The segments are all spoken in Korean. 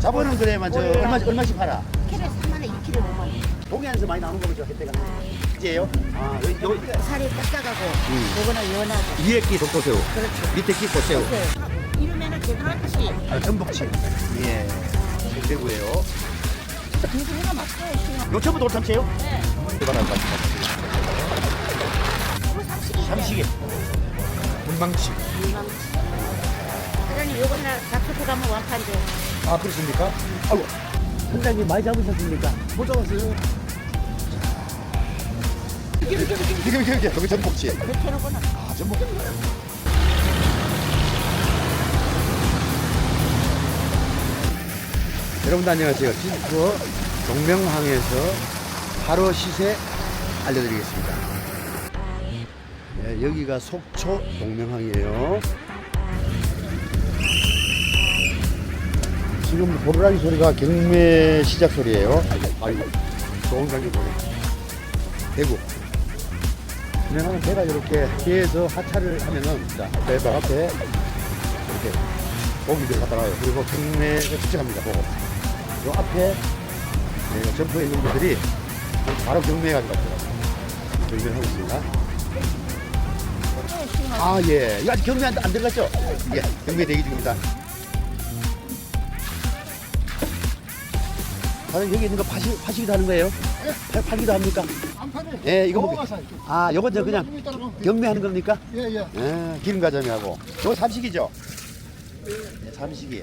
자본은 그래만 저 얼마 얼마씩 팔아? 키로에 3만 원, 2kg 5만 원. 동해안에서 많이 나오는 거죠 혜택가. 이제요? 아 여기 여기 살이 딱딱하고, 음. 요거는 연하고. 위에 끼 독도새우, 그렇죠. 밑에 끼 꽃새우. 이러면은 제대로지. 아, 전복치. 예. 대구예요. 등수가 맞어요. 요청부터 올참치예요? 네. 대단한 것. 이거 삼식이. 삼식이. 문망치. 요거 하나 가면. 아 그렇습니까? 아이고. 선장님 많이 잡으셨습니까? 못 잡았어요. 이게 이게 이게 이게 이게 저기 전복치. 아 전복. 여러분들 안녕하세요. 진투어 동명항에서 하루 시세 알려드리겠습니다. 네, 여기가 속초 동명항이에요. 지금 보르라기 소리가 경매 시작 소리예요. 아이고, 좋은 장면 보네. 대구. 진행하는 배가 이렇게 뒤에서 하차를 하면은, 자, 배박 앞에 이렇게 고기들 갖다 놔요. 그리고 경매가 직접합니다, 보고. 요 앞에 네, 점포에 있는 분들이 바로 경매에 가져갔더라고요. 경매하고 있습니다. 아, 예. 이거 아직 경매 안, 안 들어갔죠? 예, 경매 대기 중입니다. 사장님 여기 있는 거 파시, 파시기도 하는 거예요? 팔, 팔기도 합니까? 안 파네. 예, 이거 뭐, 먹어봐서. 아, 요거 저 그냥 좀 이따가 먹- 경매하는 겁니까? 예, 예. 예, 기름 가자미하고. 요거 삼식이죠? 예, 삼식이.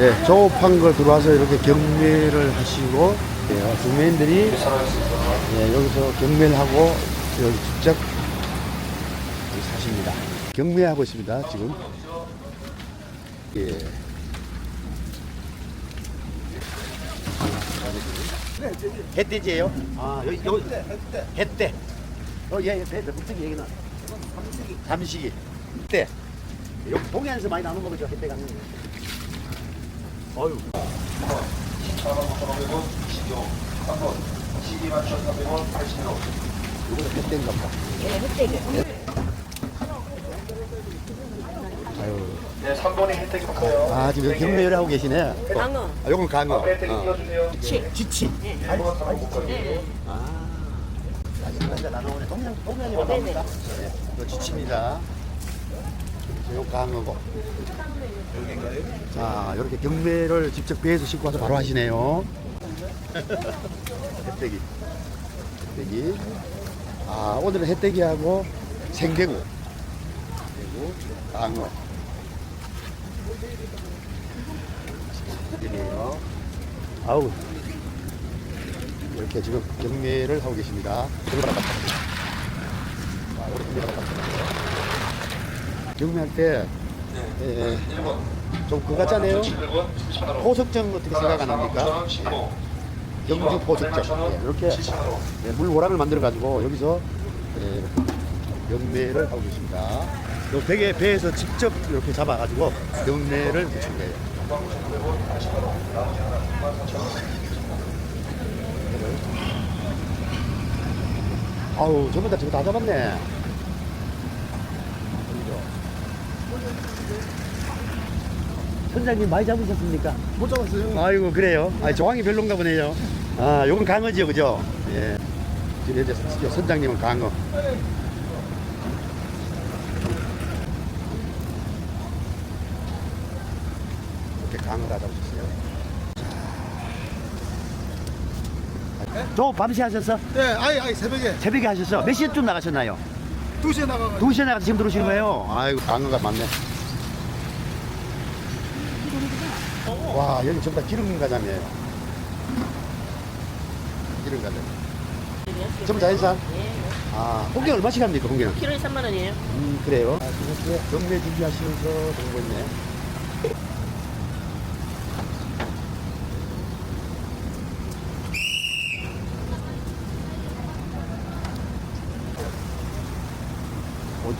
예, 조업한 걸 들어와서 이렇게 경매를 하시고, 예, 주민들이 예, 여기서 경매를 하고 여기 직접 사십니다. 경매하고 있습니다, 지금. 예. 햇돼지예요? 아 여기 여기 햇대. 어 예, 예, 배, 배, 무슨 얘기나? 잠시기. 때. 여기 동해안에서 많이 나오는 거죠, 햇대 가는 거. 어유. 이거는 햇대인가 보다. 예, 흑돼지. 아유. 네, 3번이 혜택이 있어요. 아 지금 여기 경매를 하고 계시네. 강어. 아, 요건 강어. 혜택이 어. 띄워주세요. 쥐. 쥐치. 알, 알, 아. 여기까지 다 나오네. 동양 동양이 나옵니다. 네. 이거 쥐치입니다. 요 강어고. 자, 이렇게 경매를 직접 배에서 싣고 와서 바로 하시네요. 햇대기. 햇대기. 아, 오늘은 햇대기하고 생개구. 그리고 강어. 이네요. 아우. 이렇게 지금 경매를 하고 계십니다. 자, 오른쪽 경매할 때, 예, 좀 그거 같잖아요. 포석정 어떻게 생각 안 합니까? 경주 포석정. 예, 이렇게 예, 물 오락을 만들어 가지고 여기서 예, 경매를 하고 계십니다. 요 베개 배에서 직접 이렇게 잡아가지고 경매를 붙인 거예요. 아우 전부 다 저거 다 잡았네. 선장님 많이 잡으셨습니까? 못 잡았어요. 아이고 그래요. 아 조항이 별론가 보네요. 아 요건 강어지요, 그죠? 예. 지금 이제 선- 선장님은 강어. 잡으셨어요. 저 밤새 하셨어? 네, 아이, 아이, 새벽에 새벽에 하셨어? 몇 시쯤 나가셨나요? 2시에 나가가지고. 2시에 나가서 지금 들어오시는 거예요? 아이고, 강어가 많네. 와, 여기 전부 다 기름 가자미에요. 기름 가자미. 전부 자연산? 아, 홍게 얼마씩 합니까, 홍게는? 키로에 3만 원이에요. 음, 그래요? 아, 이렇게 경매 준비하시면서 들고 있네.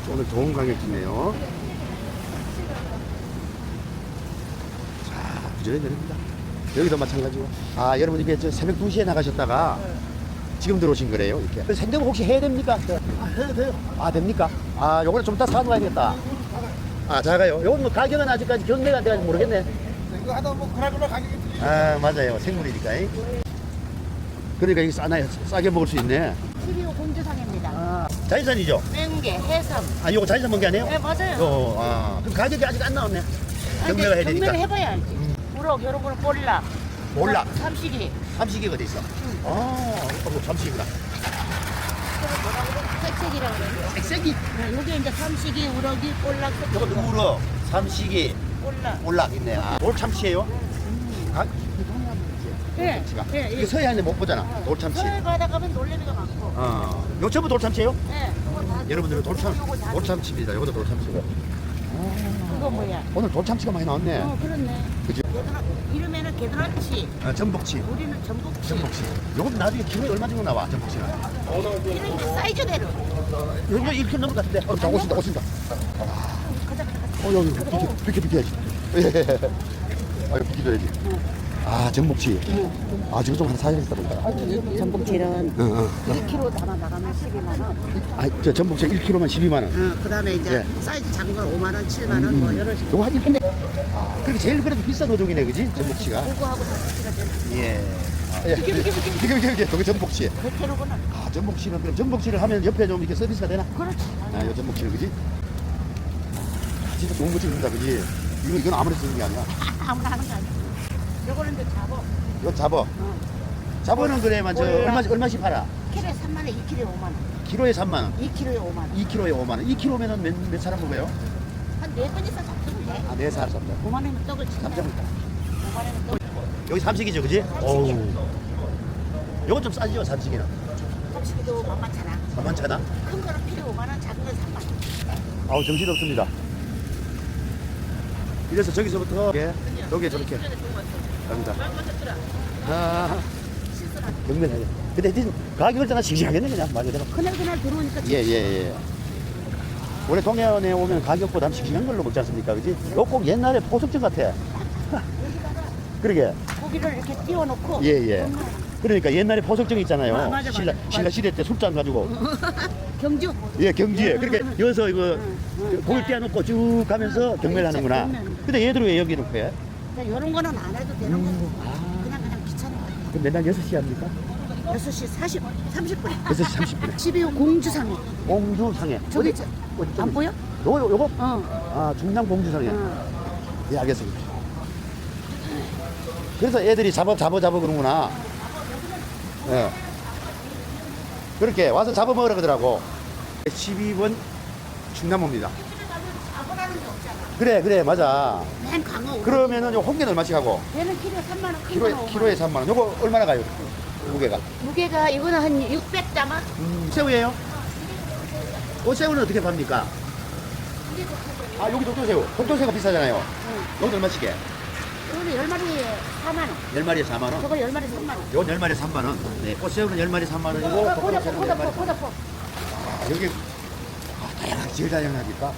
오- 오늘 좋은 가격이네요. 자, 부지런히 내립니다. 여기도 마찬가지고. 아, 여러분 이게 저 새벽 2시에 나가셨다가 지금 들어오신 거래요, 이렇게. 생등 혹시 해야 됩니까? 아, 해야 돼요. 아, 됩니까? 아, 요거는 좀 이따 사놓아야 겠다. 아 작아요. 요건 뭐 가격은 아직까지 경매가 안 돼가지고 모르겠네. 이거 하다 보면 그날그날 가격이 틀리죠. 아 맞아요 생물이니까. 그러니까 이게 싸나요? 싸게 먹을 수 있네. 12호 공주상입니다. 아 자연산이죠? 맹게, 해삼. 아 이거 자연산 먹은 게 아니에요? 네, 맞아요. 어, 아 그럼 가격이 아직 안 나왔네. 경매가 해야 되니까. 경매를 해봐야 알지. 우럭, 이런 거는 볼락. 볼락. 삼식이. 삼식이가 돼 있어. 아, 어, 뭐 삼식이구나. 그거 뭐라고 그래? 색색이라고 그래요. 색색이. 네, 여기 이제 삼식이, 우럭이, 볼락, 저거 누구로? 삼식이 볼락. 올락 있네. 아, 돌참치예요? 아, 네, 참치가. 네, 이게 예. 서해안에 못 보잖아. 돌참치. 서해 바다 가면 놀래미가 많고. 어, 요 전부 돌참치예요? 네, 그거 다. 여러분들 돌참 요거 다- 돌참치입니다. 이것도 돌참치고. 그거 뭐야? 오늘 돌참치가 많이 나왔네. 어, 그렇네. 그지? 게드라, 이름에는 게드라치. 아, 전복치. 우리는 전복치. 전복치. 요건 나중에 키로에 얼마 정도 나와? 전복치는. 이런 이제 사이즈대로. 여기가 1kg 넘을 것 같은데. 어, 자, 오신다, 오신다. 가자, 가자. 어, 여기 비켜, 비켜, 비켜야지. 예. 아, 비켜줘야지. 아, 전복치. 아, 지금 좀 하나 사야겠다 보니까. 전복치는 응, 응. 1kg 담아 나가면 12만 원. 아, 저 전복치 1kg만 12만 원. 어, 그다음에 이제 예. 사이즈 작은 건 5만 원, 7만 원, 뭐 이런 식으로. 요거 한 1kg. 아, 그렇게 제일 그래도 비싼 어종이네, 그지? 전복치가. 그거하고 전복치가 제일 예. 아, 예. 비켜, 비켜, 비켜. 저게 전복치. 대체로는 아, 전복치는 그럼 전복치를 하면 옆에 좀 이렇게 서비스가 되나? 그렇지. 아, 요 전복치는 그지? 아, 진짜 좋은 거 찍는다, 그지? 이건, 이건 아무리 쓰는 게 아니야. 아무나 하는 거 아니야. 요거는 이제 잡어. 이거 잡어. 어. 잡어는 그래만 저 몰라. 얼마씩, 얼마씩 팔아? 키로에 3만 원, 2kg에 5만 원. 키로에 3만 원. 2kg에 5만 원. 2kg에 5만 원. 2kg면은 몇, 몇 사람 먹어요? 한네 번 이상 잡수면 돼. 아, 네 사람 잡자. 5만 원이면 떡을 치네. 잡자. 5만 원이면 떡. 여기 삼식이죠, 그지? 어우. 요건 좀 싸지요, 삼식이는. 삼식이도 만만찮아. 만만찮아? 큰 거는 키로에 5만 원, 작은 건 3만 원. 아우, 정신 없습니다. 이래서 저기서부터 이렇게, 여기에 저렇게 갑니다. 아, 경매네. 근데 하여튼 가격을 떠나 싱싱하겠네, 그냥 말 그대로. 그날 그날 들어오니까 예, 예, 예. 원래 동해안에 오면 가격보다 싱싱한 걸로 먹지 않습니까? 그지? 이거 꼭 옛날에 포석증 같아. 그러게. 고기를 이렇게 띄워놓고 예, 예. 그러니까 옛날에 포석증 있잖아요. 아, 맞아, 신라, 맞아. 신라 시대 때 술잔 가지고. 경주 예, 경주에. 그러니까 여기서 이거 고기 떼어놓고 쭉 가면서 경매를 하는구나. 근데 얘들 왜 여기 놓고 해? 그러니까 이런 거는 안 해도 되는 음. 거고 그냥 그냥 귀찮은 거야 그럼 맨날 6시 합니까? 6시 40, 30분 6시 30분에. 12호 공주상에 공주상해. 저기 어디? 저, 어디, 안. 보여? 요거, 요거? 어, 아, 중남 공주상해. 어. 예, 알겠습니다. 그래서 애들이 잡아, 잡아, 잡아 그러구나. 예. 그렇게 와서 잡아 먹으라 그러더라고. 12번 충남호입니다. 그래, 그래, 맞아. 맨 강어 그러면은 요 홍게는 얼마씩 하고? 얘는 키로에 3만 원, 큰 키로에, 거는 5만 키로에 3만 원. 요거 얼마나 가요? 무게가. 무게가 이거는 한 600담아 음, 새우예요? 어, 새우는 어떻게 팝니까? 아, 여기 독도새우. 독도새우가 비싸잖아요. 여기도 얼마씩 해? 이거는 10마리에 4만 원 10마리에 4만 원. 저거 10마리 3만 원 요건 10마리에 3만 원. 네, 꽃새우는 10마리에 3만 원이고, 포다포 독도새우는 10마리. 포다포 포다포 아, 여기 아, 다양하게 제일 다양하니까.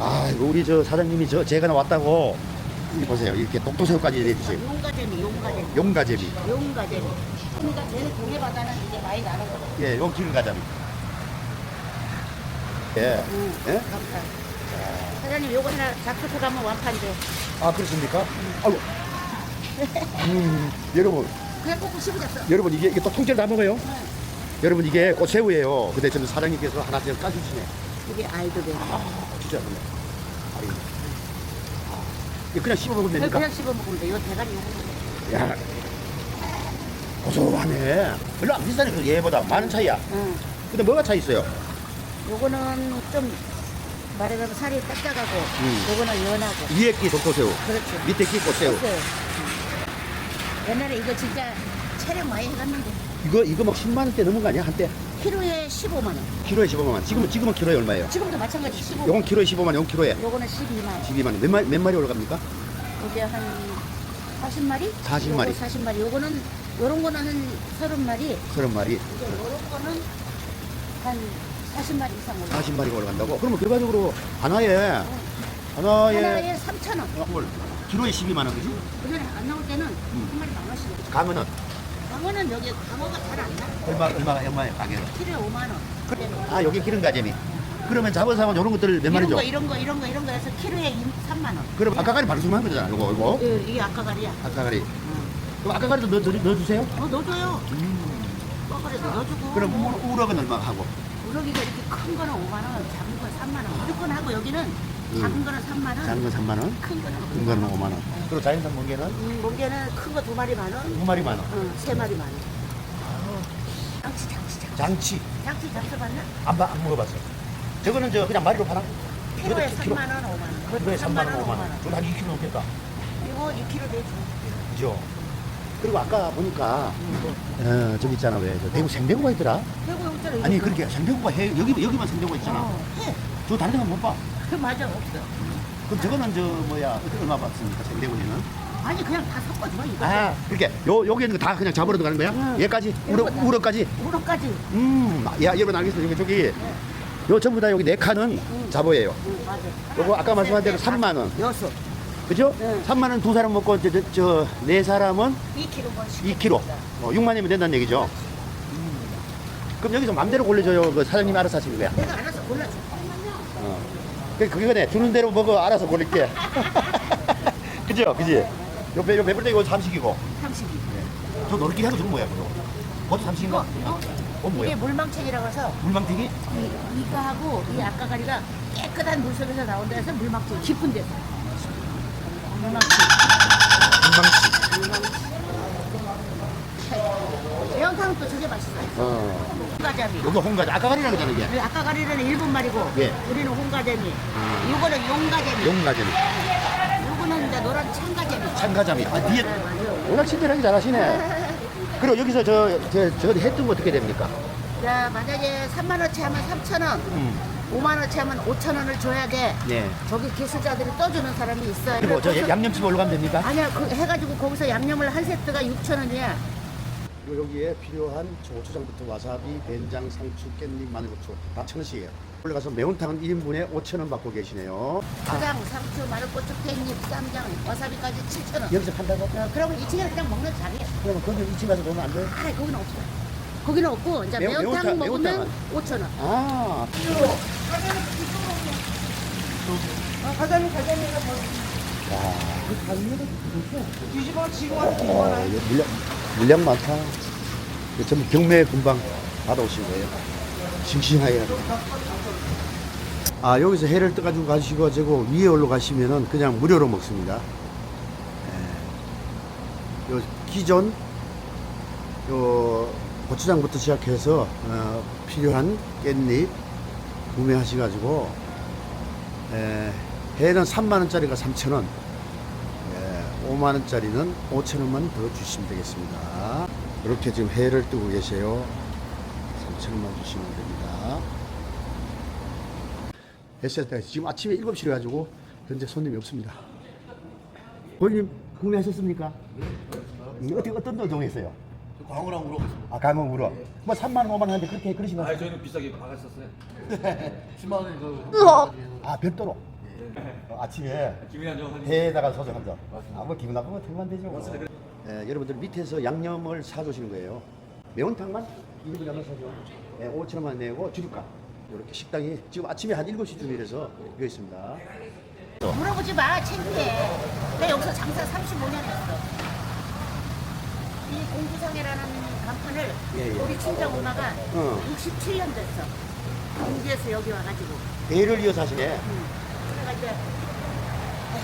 아, 이거 우리 저 사장님이 저 제가 왔다고 이 보세요. 이렇게 독도새우까지 내주세요. 용가재미 용가재미 용가제비. 용가재미 그러니까 쟤는 동해바다는 이제 많이 나는 거 예, 용 기름가자미. 예. 응. 예? 감사 사장님 요거 하나 잡수고 가면 완판돼 아, 그렇습니까? 아이고. 음, 여러분, 그냥 꼭꼭 씹어졌어 여러분 이게, 이게 또 통째로 다 먹어요? 여러분 이게 꽃새우예요. 근데 저는 사장님께서 하나씩 까주시네. 이게 아이들이 아, 진짜 그래. 아이고. 아, 이거 그냥 씹어 먹으면 됩니까? 그냥 씹어 먹으면 돼. 이거 대가리 요거. 야, 고소하네. 별로 안 비싸네, 그 얘보다. 많은 차이야. 응. 근데 뭐가 차이 있어요? 요거는 좀 말하자면 살이 딱딱하고 음. 요거는 연하고. 위에 끼 독도새우, 그렇지. 밑에 끼 꽃새우. 네. 옛날에 이거 진짜 촬영 많이 해갔는데 이거, 이거 막 10만 원대 넘은 거 아니야? 한때? 키로에 15만 원. 키로에 15만 원. 지금은, 지금은 키로에 얼마예요? 지금도 마찬가지 15. 요건 키로에 15만 원, 요건 키로에 요거는 12만 원. 12만 원. 몇 마리, 몇 마리 올라갑니까? 이게 한 40마리? 40 마리. 40마리. 요거는 요런 거는 한 30마리. 30마리. 이제 요런 거는 한 40마리 이상 올라. 40마리가 올라간다고? 그러면 결과적으로 하나에, 하나에, 하나에 3천 원. 어, 뭘, 키로에 12만 원, 그지? 그전에 안 나올 때는 음. 한 마리 만 원씩. 강어는 강어는 여기 강어가 잘 안 나. 얼마, 얼마가, 얼마에 가격? 키로에 5만 원. 아, 여기 기름 가재미. 그러면 잡은 사람은 이런 것들 몇 마리죠? 이런 거 이런 거 이런 거 이런 거 해서 키로에 3만 원. 그럼 아까가리 방송한 거잖아. 이거 이거. 예, 이게 아까가리야. 아까가리. 그럼 아까가리도 넣어 넣어 주세요. 어 넣어줘요. 아까가리도 넣어주고. 그럼 우- 우럭은 얼마 하고? 우럭이가 이렇게 큰 거는 5만 원, 작은 건 3만 원. 무조건 하고 여기는 작은 거는 3만 원, 작은 건 3만 원, 큰 거는 큰 거는 5만 원. 그리고 자연산 멍게는 음, 멍게는 큰 거 두 마리 만 원, 두 마리 만 원. 응, 세 마리 만 원. 장치, 장치, 장치. 장치 장치 잡숴봤나? 안, 봐- 안 먹어봤어. 저거는 저 그냥 마리로 팔아? 키로에 키로. 3만 원, 5만 원. 그래 3만 원, 5만 원. 저거 한 2kg 넘겠다. 이거 2kg 되지. 그죠? 그리고 아까 보니까 어, 저기 있잖아 왜 저 대구 생대구가 있더라. 대구 여기 있잖아. 아니 그렇게 생대구가 해 여기 여기만 생대구가 있잖아. 어, 해. 저 다른 데는 못 봐. 그 맞아, 없어. 그럼 저거는 저 뭐야 얼마 받습니까 생대구에는? 아니 그냥 다 섞어줘 이거. 아 그렇게 요 여기 있는 거다 그냥 잡으러 들어가는 거야? 응. 얘까지 우럭 거 다. 우럭까지. 우럭까지. 음, 야 여러분 알겠어요. 여기 저기 요 전부 다 여기 네 칸은 잡어예요. 응, 맞아. 요거 아까 말씀한 대로 3만 원. 여섯. 그죠? 네. 3만 원 두 사람 먹고 저저네 사람은 2kg 번 2kg. 어, 6만 원이면 된다는 얘기죠. 그럼 여기서 맘대로 골라줘요. 그 사장님 알아서 하시는 거야. 내가 알아서 골라줘. 어. 그 그거네. 주는 대로 먹어. 알아서 고를게. 그죠? 그지? 요 배, 요 배불 이거 삼식이고. 32. 저 노릇끼리 하고 저건 뭐야, 그거? 그것도 삼식인가? 어, 뭐야? 이게 물망책이라고 해서 물망튀기? 이, 이거하고 이 아까가리가 깨끗한 물 속에서 나온다 해서 물망책 깊은 데서. 물망책. 물망치. 또 저게 맛있어요. 어. 홍가자미. 여기 홍가지. 아까 가리라고 그러잖아, 이게. 우리 아까 가리는 일본 말이고 예. 우리는 홍가자미. 아. 이거는 용가자미. 용가재미. 요거는 이제 노란 참가자미. 참가자미. 아, 뒤에. 네. 워낙 친절하게 잘하시네. 그리고 여기서 저, 저, 저거 어떻게 됩니까? 자, 만약에 3만 원치 하면 3천 원, 음. 5만 원치 하면 5천 원을 줘야 돼. 네. 저기 기술자들이 떠주는 사람이 있어요. 그리고 저 거기서- 양념집 올라가면 됩니까? 아니야, 그 해가지고 거기서 양념을 한 세트가 6천 원이야. 그리고 여기에 필요한 고추장부터 와사비, 된장, 상추, 깻잎, 마늘고추 다 천 원씩이에요. 올라가서 매운탕은 1인분에 5천 원 받고 계시네요. 초장, 상추, 마늘고추, 깻잎, 쌈장, 와사비까지 7천 원. 여기서 판다고? 어, 그러면 2층에 그냥 먹는 자리야. 그러면 거기 2층 가서 보면 안 돼요? 아, 거기는 없어. 거기는 없고 이제 매- 매운탕, 매운탕, 먹으면 매운탕은? 5천 원. 아, 뒤집어 치고 어, 이거 물량, 물량 많다. 이거 전부 경매 금방 받아오신 거예요. 싱싱하게. 아, 여기서 해를 떠가지고 가시고, 저거 위에 올라가시면은 그냥 무료로 먹습니다. 예. 요 기존, 요 고추장부터 시작해서, 어, 필요한 깻잎 구매하셔가지고, 에, 해는 3만원짜리가 3천원, 예, 5만 원짜리는 5천 원만 더 주시면 되겠습니다. 이렇게 지금 회를 뜨고 계세요. 3천 원만 주시면 됩니다. SS가 지금 아침에 7시로 가지고 현재 손님이 없습니다. 고객님 구매하셨습니까? 음, 어떻게 어떤 데 정했어요? 광어랑 우럭 아 강원 우럭. 뭐 3만 원, 5만 원 하는데 그렇게 그러시면 아니 저희는 비싸게 박았었어요 10만 원에 그 아 별도로. 어, 아침에 배에다가 서서 한다. 아, 뭐 기분 나쁘면 되면 되죠. 뭐. 예, 여러분들 밑에서 양념을 사주시는 거예요. 매운탕만 2인분 양념 사죠. 예, 5천 원만 내고 주류가. 이렇게 식당이 지금 아침에 한 7시쯤이라서 비어 있습니다. 물어보지 마, 창피해. 나 여기서 장사 35년 했어. 이 공주성이라는 간판을 예, 예. 우리 친정 엄마가 어. 67년 됐어. 공주에서 여기 와가지고. 배를 이어서 하시네. 그 래가 이제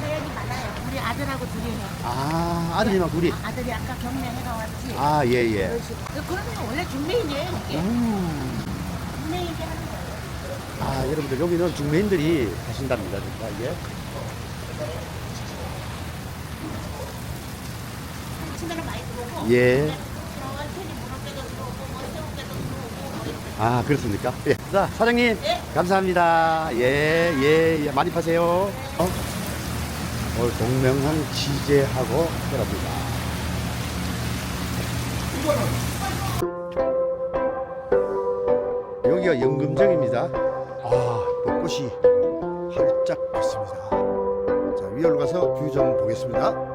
사연이 많아요. 우리 아들하고 둘이 해. 아, 아들이랑 둘이. 아들이 아까 경매해가 왔지. 아, 예, 예. 그러시- 그러면 원래 중매인이에요, 이게. 음. 중매인이 하는 거예요. 아, 여러분들 여기는 중매인들이 하신답니다. 진짜 이게. 친구는 많이 들어오고. 예. 천천히 무릎깨도 들어오고, 뭐 새우깨도 들어오고, 뭐 이렇게. 아, 그렇습니까? 예. 자, 사장님. 예. 감사합니다. 예, 예, 예. 많이 파세요. 어? 오늘 동명항 취재하고 그럽니다. 여기가 연금정입니다. 아, 벚꽃이 활짝 폈습니다. 자, 위로 가서 뷰 좀 보겠습니다.